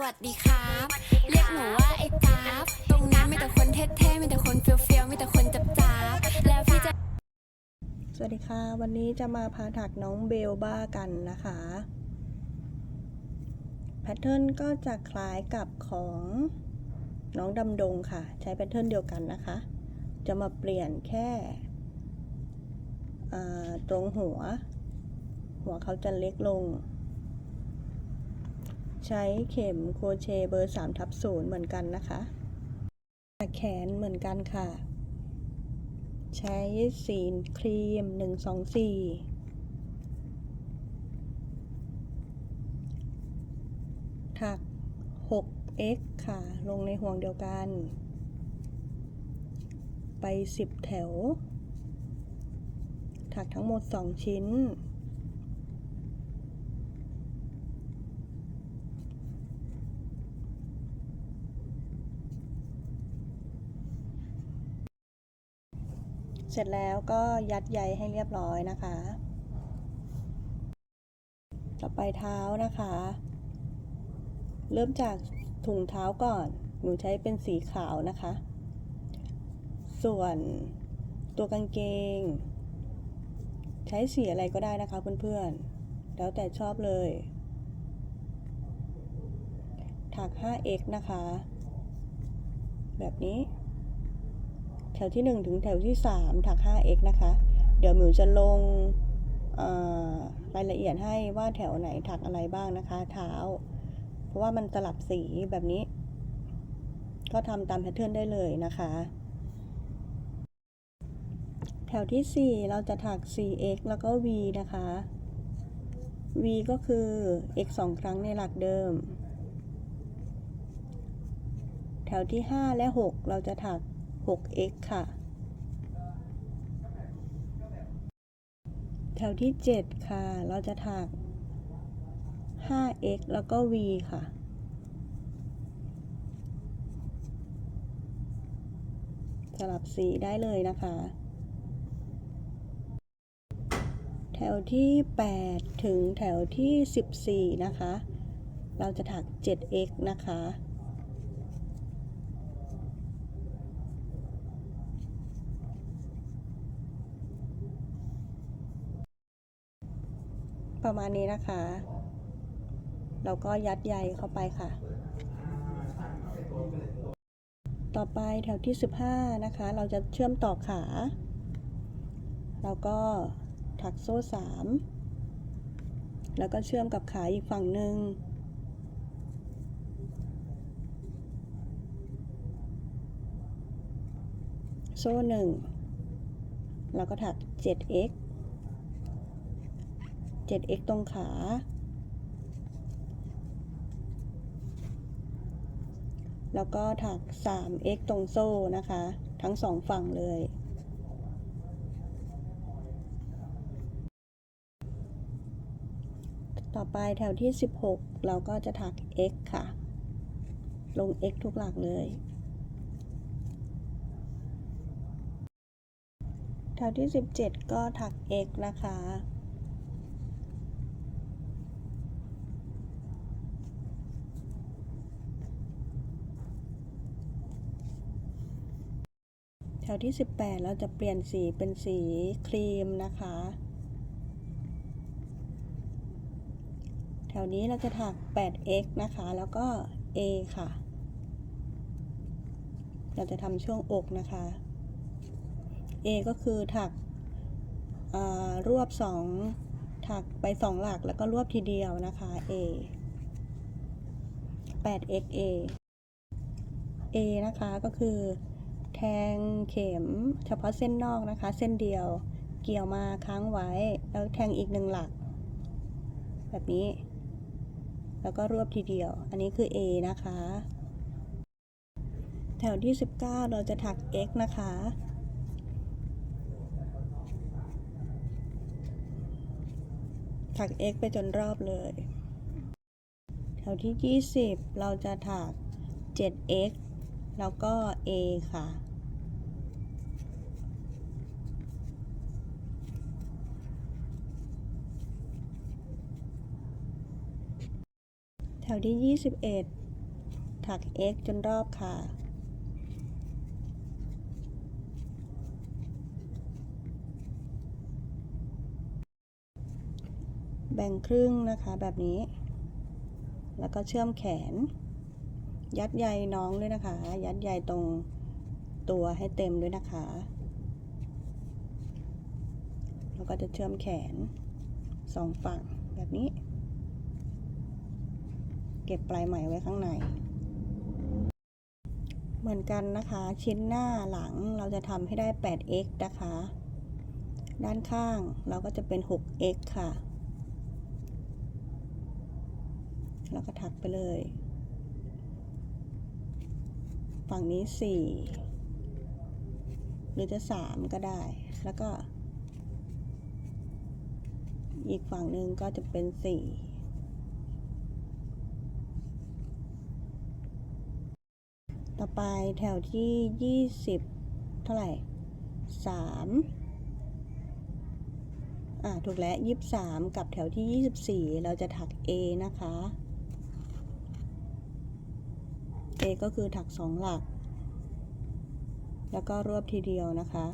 สวัสดีครับ เรียกหนูว่าไอ้กราฟตรงนี้มีแต่คนเท่ๆมีแต่คนเฟี้ยวๆมีแต่คนจับจ้าบแล้วพี่จะ สวัสดีค่ะ วันนี้จะมาพาถักน้องเบลบ้ากันนะคะ แพทเทิร์นก็จะคล้ายกับของน้องดำดงค่ะ ใช้แพทเทิร์นเดียวกันนะคะ จะมาเปลี่ยนแค่ตรงหัว หัวเขาจะเล็กลง ใช้เข็มโครเชต์เบอร์3ทับ0เหมือนกันนะคะแขนเหมือนกันค่ะ ใช้สีครีม 124ถัก 6x ค่ะ ลงในห่วงเดียวกัน ไป 10 แถว ถักทั้งหมด 2 ชิ้น สร็จแล้วก็ยัดใยให้เรียบร้อยนะคะ ต่อไปเท้านะคะ เริ่มจากถุงเท้าก่อน หนูใช้เป็นสีขาวนะคะ ส่วนตัวกางเกง ใช้สีอะไรก็ได้นะคะเพื่อนๆ แล้วแต่ชอบเลย ถัก 5x นะคะ แบบนี้ แถวที่ 1 ถึงแถวที่3ถัก 5x นะคะ เดี๋ยวหมิวจะลงรายละเอียดให้ว่าแถวไหนถักอะไรบ้างนะคะ เท้า เพราะว่ามันสลับสีแบบนี้ ก็ทำตามแพทเทิร์นได้เลยนะคะ แถวที่ 4 เราจะถัก 4x แล้วก็ v นะคะ v ก็คือ x 2 ครั้งในหลักเดิม แถวที่ 5 และ 6 เราจะถัก 6x ค่ะ แถวที่ 7 ค่ะ เราจะถัก 5x แล้วก็ v ค่ะ สลับสีได้เลยนะคะ แถวที่ 8 ถึงแถวที่ 14 นะคะ เราจะถัก 7x นะคะ ประมาณนี้นะคะ เราก็ยัดใยเข้าไปค่ะ ต่อไปแถวที่ 15 นะคะ เราจะเชื่อมต่อขา เราก็ถักโซ่ 3 แล้วก็เชื่อมกับขาอีกฝั่งหนึ่งโซ่1เราก็ถัก 7x 7x ตรงขา แล้วก็ถัก 3x ตรงโซ่นะคะ ทั้งสองฝั่งเลย ต่อไปแถวที่ 16 เราก็จะถัก x ค่ะ ลง x ทุกหลักเลยแถวที่ 17 ก็ถัก x นะคะ แถวที่ 18 เราจะเปลี่ยนสีเป็นสีครีมนะคะ แถวนี้เราจะถัก 8x นะคะ แล้วก็ a ค่ะ เราจะทำช่วงอกนะคะ a ก็คือถักรวบ 2 ถักไป 2 หลักแล้วก็รวบทีเดียวนะคะ a 8x a a นะคะก็คือ แทงเข็ม เฉพาะเส้นนอกนะคะ เส้นเดียวเกี่ยวมาค้างไว้ แล้วแทงอีกหนึ่งหลัก แบบนี้ แล้วก็รวบทีเดียว อันนี้คือ A นะคะ แถวที่ 19 เราจะถัก X นะคะถัก X ไปจนรอบเลย แถวที่ 20 เราจะถัก 7x แล้วก็ A ค่ะ แถวที่ 21 ถัก x จนรอบค่ะ แบ่งครึ่งนะคะแบบนี้ แล้วก็เชื่อมแขน ยัดใยน้องด้วยนะคะ ยัดใยตรงตัวให้เต็มด้วยนะคะ แล้วก็จะเชื่อมแขนสองฝั่งแบบนี้ เก็บปลายไหมไว้ข้างใน เหมือนกันนะคะ ชิ้นหน้าหลังเราจะทำให้ได้ 8x นะคะ ด้านข้างเราก็จะเป็น 6x ค่ะ แล้วก็ถักไปเลย ฝั่งนี้ 4 หรือจะ 3 ก็ได้ แล้วก็ อีกฝั่งหนึ่งก็จะเป็น 4 ต่อไปแถวที่20เท่าไหร่3อ่าถูกแล้ว23กับแถวที่24เราจะถัก A นะคะ A ก็คือถักสองหลัก แล้วก็รวบทีเดียวนะคะ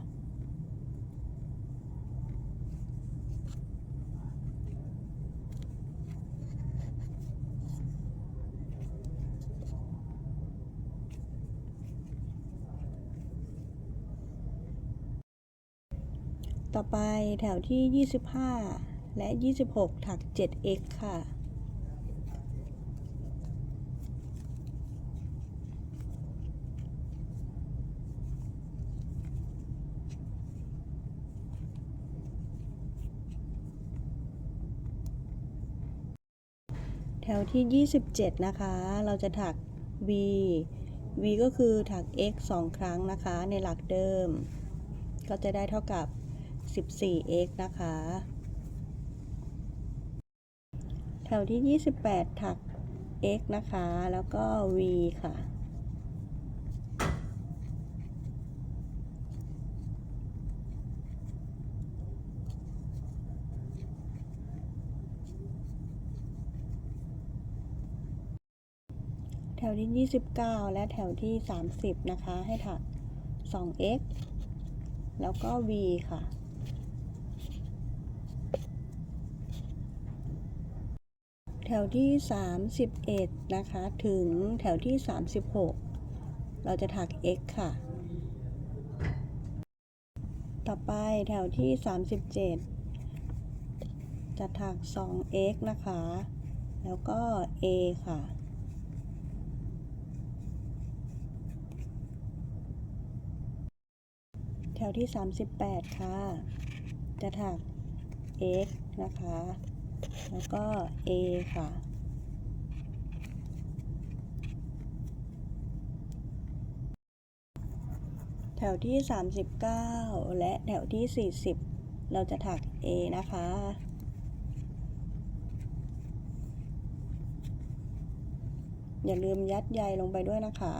ต่อไปแถวที่ 25 และ 26 ถัก 7x ค่ะ แถวที่ 27 นะคะ เราจะถัก v v ก็คือถัก x 2 ครั้งนะคะ ในหลักเดิม ก็จะได้เท่ากับ 14x นะคะ แถวที่ 28 ถัก x นะคะ แล้วก็ v ค่ะ แถวที่ 29 และแถวที่ 30 นะคะ ให้ถัก 2x แล้วก็ v ค่ะ ถวที่ 31 นะคะ ถึงแถวที่ 36 เราจะถัก x ค่ะ ต่อไปแถวที่ 37 จะถัก 2x นะคะ แล้วก็ a ค่ะแถวที่ 38 ค่ะ จะถัก x นะคะ แล้วก็ a ค่ะ แถวที่ 39 และแถวที่ 40 เราจะถัก a นะคะ อย่าลืมยัดใยลงไปด้วยนะคะ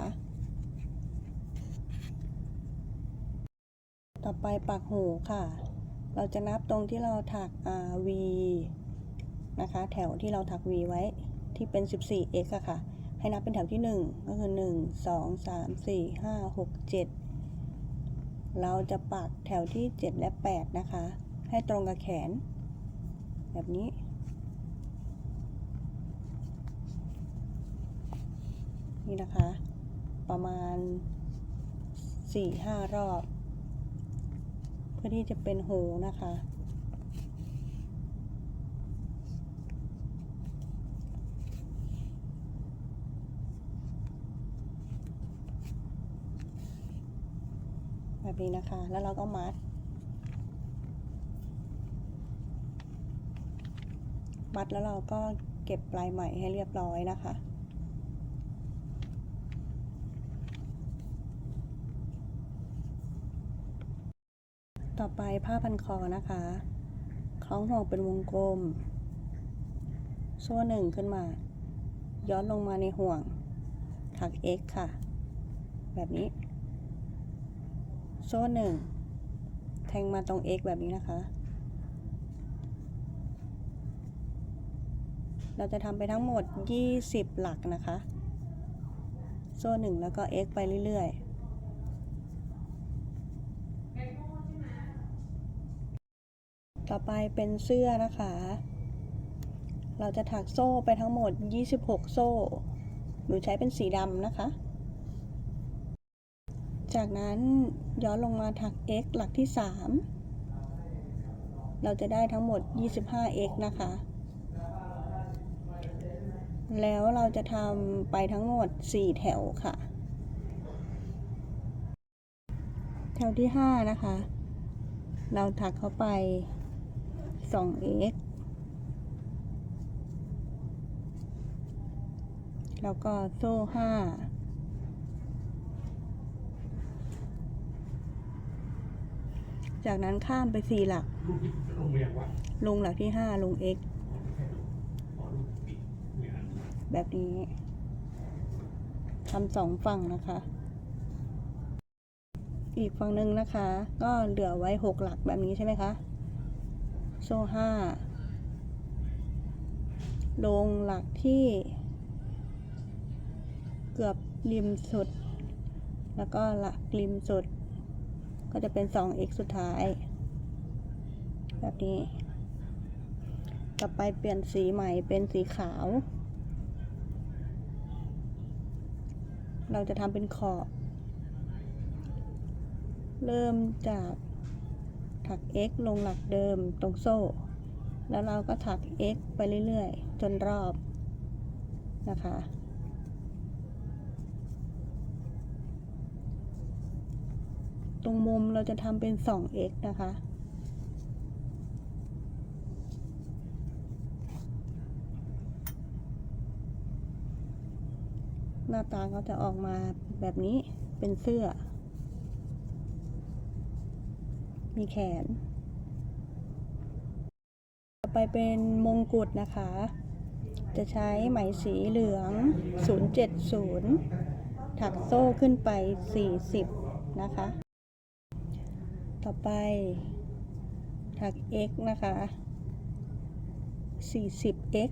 ต่อไปปักหูค่ะ เราจะนับตรงที่เราถัก V นะคะ แถวที่เราถัก V ไว้ที่เป็น 14x อะค่ะ ให้นับเป็นแถวที่ 1 ก็คือ 1 2 3 4 5 6 7 เราจะปักแถวที่ 7 และ 8 นะคะ ให้ตรงกับแขน แบบนี้ นี่นะคะ ประมาณ 4-5 รอบ เพื่อที่จะเป็นหูนะคะ นี้นะคะ แล้วเราก็มัด มัดแล้วเราก็เก็บปลายไหมให้เรียบร้อยนะคะต่อไปผ้าพันคอนะคะ คล้องห่วงเป็นวงกลม โซ่หนึ่งขึ้นมา ย้อนลงมาในห่วง ถัก x ค่ะ แบบนี้ โซ่หนึ่งแทงมาตรง x แบบนี้นะคะ เราจะทำไปทั้งหมด 20 หลักนะคะ โซ่หนึ่งแล้วก็ x ไปเรื่อยๆต่อไปเป็นเสื้อนะคะ เราจะถักโซ่ไปทั้งหมด 26 โซ่ หนูใช้เป็นสีดำนะคะ จากนั้นย้อนลงมาถัก x หลักที่ 3 เราจะได้ทั้งหมด 25x นะคะ แล้วเราจะทำไปทั้งหมด 4 แถวค่ะ แถวที่ 5 นะคะ เราถักเข้าไป 2x แล้วก็โซ่ 5 จากนั้นข้ามไป4หลักลงเรียงว่าลงหลักที่5ลง x ขอรูปปิดเนี่ยแบบนี้ทำสองฝั่งนะคะ อีกฝั่งหนึ่งนะคะ ก็เหลือไว้หกหลักแบบนี้ใช่ไหมคะ โซ่ห้าลงหลักที่ เกือบริมสุด แล้วก็หลักริมสุด ก็จะเป็น 2x สุดท้าย แบบนี้ ต่อไปเปลี่ยนสีใหม่เป็นสีขาว เราจะทำเป็นขอบ เริ่มจากถัก x ลงหลักเดิมตรงโซ่ แล้วเราก็ถัก x ไปเรื่อยๆ จนรอบนะคะ ตรงมุมเราจะทำเป็น 2x นะคะ หน้าตาก็จะออกมาแบบนี้เป็นเสื้อ มีแขน ต่อไปเป็นมงกุฎนะคะ จะใช้ไหมสีเหลือง 070ถักโซ่ขึ้นไป 40 นะคะ ต่อไป ถัก x นะคะ 40x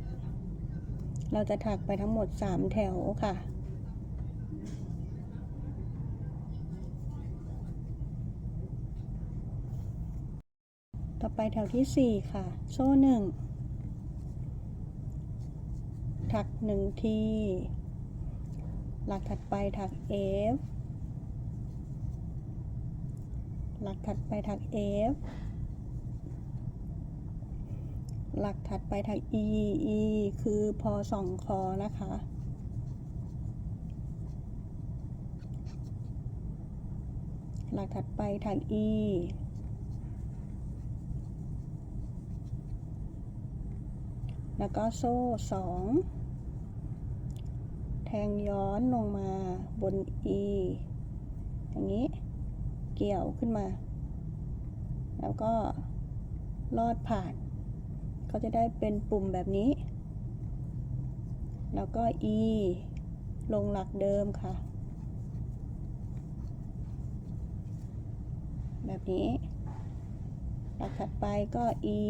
เราจะถักไปทั้งหมด 3 แถวค่ะ ต่อไปแถวที่ 4 ค่ะ โซ่หนึ่งถักหนึ่งที หลักถัดไปถัก F หลักถัดไปถัก F หลักถัดไปถัก E E คือพอสองคอนะคะ หลักถัดไปถัก E แล้วก็โซ่สองแทงย้อนลงมาบน E อย่างนี้ เกี่ยวขึ้นมา แล้วก็ลอดผ่าน ก็จะได้เป็นปุ่มแบบนี้ แล้วก็ E ลงหลักเดิมค่ะ แบบนี้ หลักถัดไปก็ E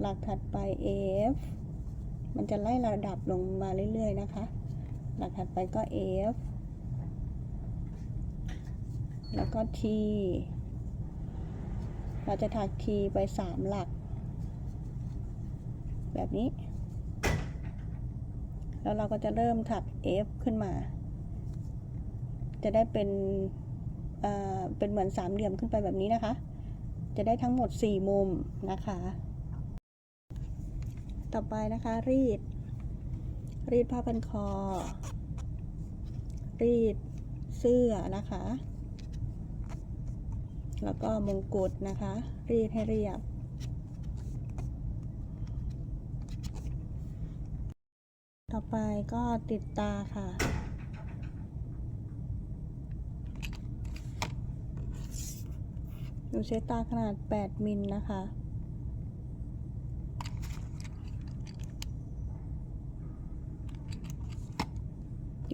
หลักถัดไป F มันจะไล่ระดับลงมาเรื่อย ๆ นะคะ หลักถัดไปก็ F แล้วก็ T เราจะถัก T ไป3หลัก แบบนี้ แล้วเราก็จะเริ่มถัก F ขึ้นมา จะได้เป็นเอ่อเป็นเหมือนสามเหลี่ยมขึ้นไปแบบนี้นะคะ จะได้ทั้งหมด 4 มุมนะคะ ต่อไปนะคะรีด รีดผ้าพันคอ รีดเสื้อนะคะ แล้วก็มงกุฎนะคะ รีดให้เรียบต่อไปก็ติดตาค่ะ หนูใช้ตาขนาด 8 มิลนะคะ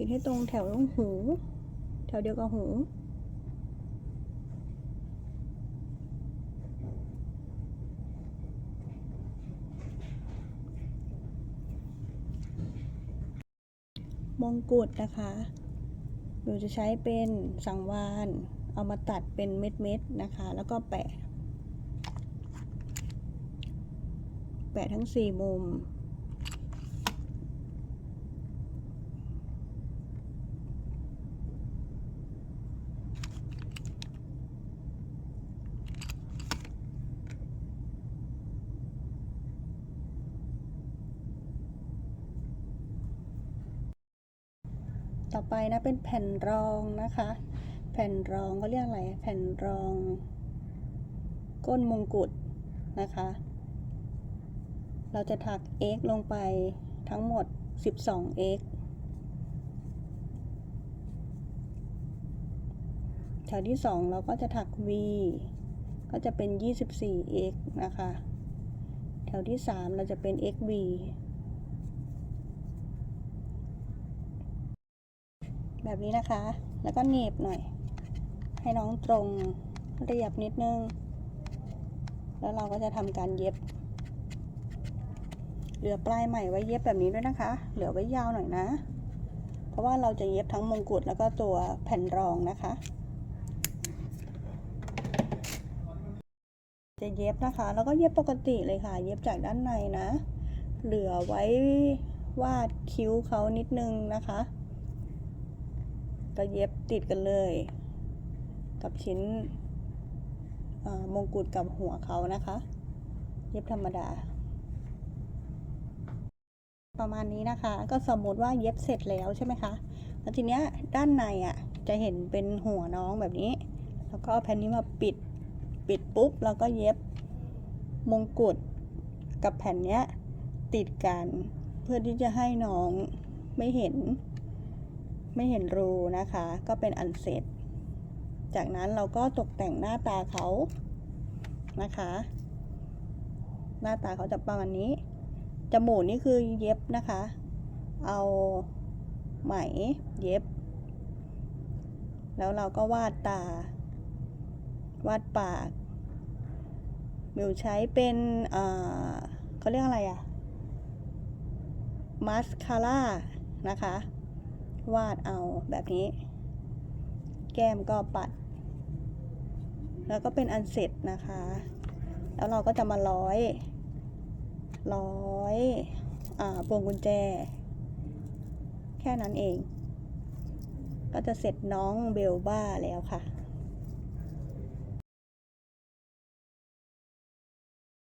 ดให้ตรงแถวหู แถวเดียวกับหู มงกุฎนะคะหนูจะใช้เป็นสังวาน เอามาตัดเป็นเม็ดๆนะคะ แล้วก็แปะ แปะทั้งสี่มุม ไปนะ เป็นแผ่นรองนะคะ แผ่นรองเขาเรียกอะไร แผ่นรอง ก้นมงกุฎนะคะ เราจะถัก x ลงไปทั้งหมด 12 x แถวที่ 2 เราก็จะถัก v ก็จะเป็น 24 x นะคะ แถวที่ 3 เราจะเป็น xv แบบนี้นะคะ แล้วก็หนีบหน่อย ให้น้องตรงเรียบนิดนึง แล้วเราก็จะทำการเย็บ เหลือปลายใหม่ไว้เย็บแบบนี้ด้วยนะคะ เหลือไว้ยาวหน่อยนะ เพราะว่าเราจะเย็บทั้งมงกุฎแล้วก็ตัวแผ่นรองนะคะ จะเย็บนะคะ แล้วก็เย็บปกติเลยค่ะ เย็บจากด้านในนะ เหลือไว้วาดคิ้วเขานิดนึงนะคะ ก็เย็บติดกันเลย กับชิ้นมงกุฎกับหัวเขานะคะ เย็บธรรมดา ประมาณนี้นะคะ ก็สมมติว่าเย็บเสร็จแล้วใช่ไหมคะแล้วทีเนี้ยด้านในอะจะเห็นเป็นหัวน้องแบบนี้ แล้วก็เอาแผ่นนี้มาปิดปิดปุ๊บแล้วก็เย็บมงกุฎกับแผ่นเนี้ยติดกัน เพื่อที่จะให้น้องไม่เห็น ไม่เห็นรูนะคะ ก็เป็นอันเสร็จ จากนั้นเราก็ตกแต่งหน้าตาเขานะคะ หน้าตาเขาจะประมาณนี้ จมูกนี่คือเย็บนะคะ เอาไหมเย็บ แล้วเราก็วาดตา วาดปากมิวใช้เป็นเออเขาเรียกอะไรอะมาสคาร่านะคะ วาดเอาแบบนี้ แก้มก็ปัด แล้วก็เป็นอันเสร็จนะคะ แล้วเราก็จะมาร้อย ร้อยอ่าพวงกุญแจ แค่นั้นเอง ก็จะเสร็จน้องเบลบ้าแล้วค่ะ